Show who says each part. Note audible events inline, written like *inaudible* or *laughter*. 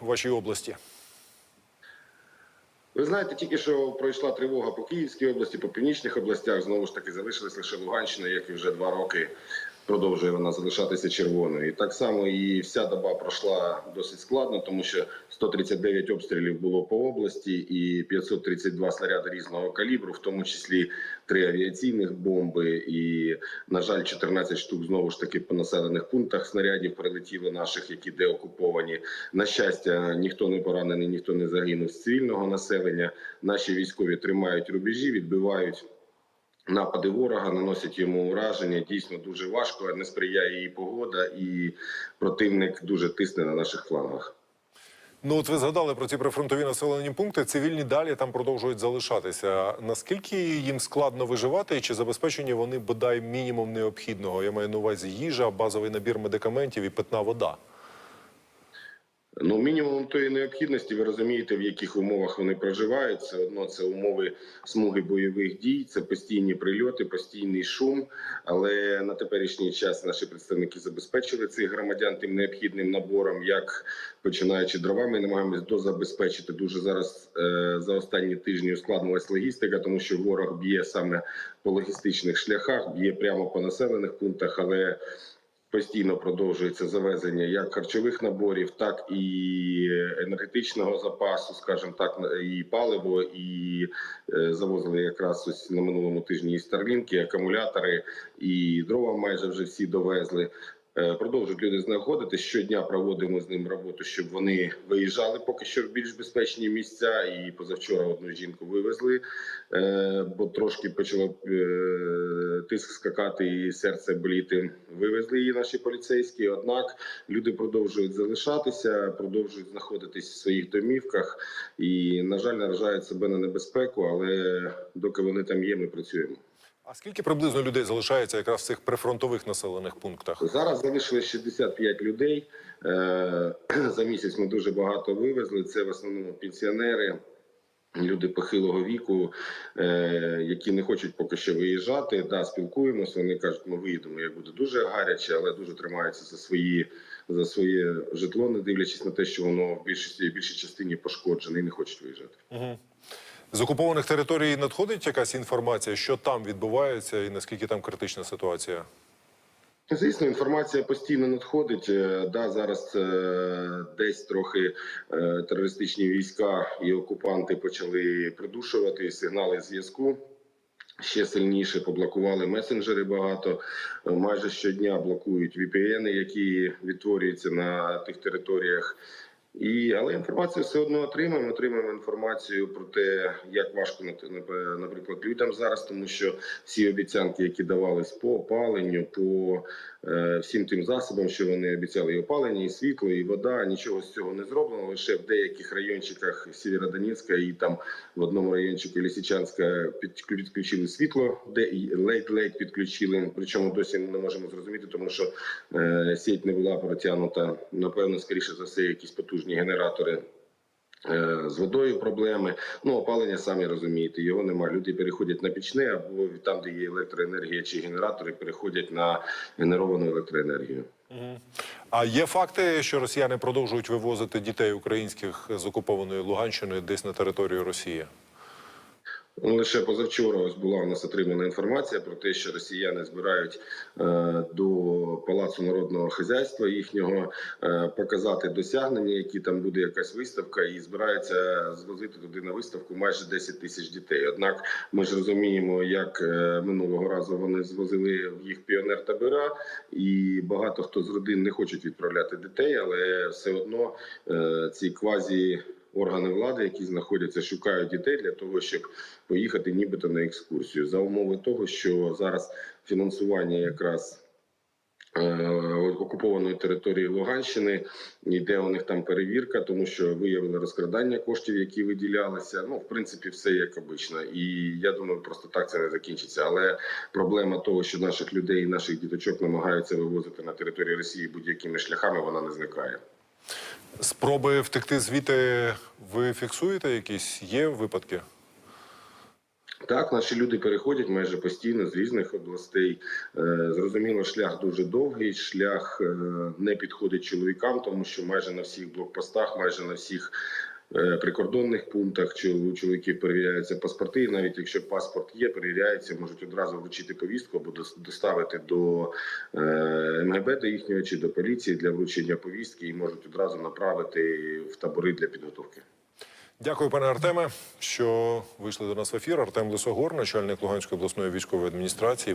Speaker 1: в вашій області?
Speaker 2: Ви знаєте, тільки що пройшла тривога по Київській області, по північних областях. Знову ж таки залишилась лише Луганщина, як і вже два роки продовжує вона залишатися червоною. І так само і вся доба пройшла досить складно, тому що 139 обстрілів було по області і 532 снаряди різного калібру, в тому числі три авіаційних бомби. І, на жаль, 14 штук знову ж таки по населених пунктах снарядів прилетіло наших, які деокуповані. На щастя, ніхто не поранений, ніхто не загинув з цивільного населення. Наші військові тримають рубежі, відбивають. Напади ворога наносять йому ураження. Дійсно дуже важко, не сприяє і погода, і противник дуже тисне на наших флангах.
Speaker 1: Ну, от ви згадали про ці прифронтові населені пункти. Цивільні далі там продовжують залишатися. Наскільки їм складно виживати, і чи забезпечені вони бодай мінімум необхідного? Я маю на увазі їжа, базовий набір медикаментів і питна вода.
Speaker 2: Ну, мінімум тої необхідності, ви розумієте, в яких умовах вони проживають. Все одно це умови смуги бойових дій, це постійні прильоти, постійний шум. Але на теперішній час наші представники забезпечили цих громадян тим необхідним набором, як починаючи дровами, намагаємось дозабезпечити. Дуже зараз е, за останні тижні ускладнилась логістика, тому що ворог б'є саме по логістичних шляхах, б'є прямо по населених пунктах, але Постійно продовжується завезення як харчових наборів, так і енергетичного запасу, скажімо так, і паливо, і е, завозили якраз ось на минулому тижні і старлінки, і акумулятори, і дрова майже вже всі довезли. Е, Продовжують люди знаходити. Щодня проводимо з ним роботу, щоб вони виїжджали поки що в більш безпечні місця. І позавчора одну жінку вивезли, е, бо трошки почало тиск скакати і серце боліти. Вивезли її наші поліцейські. Однак люди продовжують залишатися, продовжують знаходитись в своїх домівках і, на жаль, наражають себе на небезпеку. Але доки вони там є, ми працюємо.
Speaker 1: А скільки приблизно людей залишається якраз в цих прифронтових населених пунктах?
Speaker 2: Зараз залишилось 65 людей. Е, *clears throat* За місяць ми дуже багато вивезли. Це в основному пенсіонери. Люди похилого віку, е, які не хочуть поки що виїжджати. Да, спілкуємося. Вони кажуть, ми виїдемо, як буде дуже гаряче, але дуже тримаються за свої за своє житло, не дивлячись на те, що воно в більшості більшій частині пошкоджене і не хочуть виїжджати.
Speaker 1: З окупованих територій надходить якась інформація, що там відбувається, і наскільки там критична ситуація?
Speaker 2: Звісно, інформація постійно надходить. Е, Да, зараз е, десь трохи е, терористичні війська і окупанти почали придушувати сигнали зв'язку. Ще сильніше поблокували месенджери багато. Майже щодня блокують VPN, які відтворюються на тих територіях. І, але інформацію все одно отримаємо. Отримаємо інформацію про те, як важко наприклад, людям зараз, тому що всі обіцянки, які давались по опаленню, по всім тим засобам, що вони обіцяли, і опалення, і світло, і вода, нічого з цього не зроблено. Лише в деяких райончиках Сєвєродонецька і там в одному райончику Лисичанська під- підключили світло, де ледь-ледь підключили. Причому досі не можемо зрозуміти, тому що е, сеть не була протягнута. Напевно, скоріше за все, якісь потужні генератори. Е, З водою проблеми, ну опалення самі розумієте, його нема. Люди переходять на пічне або там, де є електроенергія чи генератори, переходять на генеровану електроенергію.
Speaker 1: А є факти, що росіяни продовжують вивозити дітей українських з окупованої Луганщини десь на територію Росії?
Speaker 2: Ну, Лише позавчора ось була у нас отримана інформація про те, що росіяни збирають е, до палацу народного хазяйства їхнього е, показати досягнення, які там буде якась виставка, і збираються звозити туди на виставку майже 10 тисяч дітей. Однак ми ж розуміємо, як е, минулого разу вони звозили в їх піонер табора, і багато хто з родин не хочуть відправляти дітей, але все одно ці квазі органи влади, які знаходяться, шукають дітей для того, щоб поїхати нібито на екскурсію за умови того, що зараз фінансування якраз. е, Окупованої території Луганщини йде у них там перевірка, тому що виявили розкрадання коштів, які виділялися. Ну, в принципі, все як обично. І я думаю, просто так це не закінчиться. Але проблема того, що наших людей і наших діточок намагаються вивозити на територію Росії будь-якими шляхами, вона не зникає.
Speaker 1: Спроби втекти звідти ви фіксуєте якісь? Є випадки?
Speaker 2: Так, наші люди переходять майже постійно з різних областей. Е, Зрозуміло, шлях дуже довгий. Шлях е, не підходить чоловікам, тому що майже на всіх блокпостах, майже на всіх прикордонних пунктах чол- у чоловіків перевіряються паспорти. І навіть якщо паспорт є, перевіряється, можуть одразу вручити повістку або дос- доставити до е, МГБ до їхнього чи до поліції для вручення повістки і можуть одразу направити в табори для підготовки.
Speaker 1: Дякую, пане Артеме, що вийшли до нас в ефір. Артем Лисогор, начальник Луганської обласної військової адміністрації.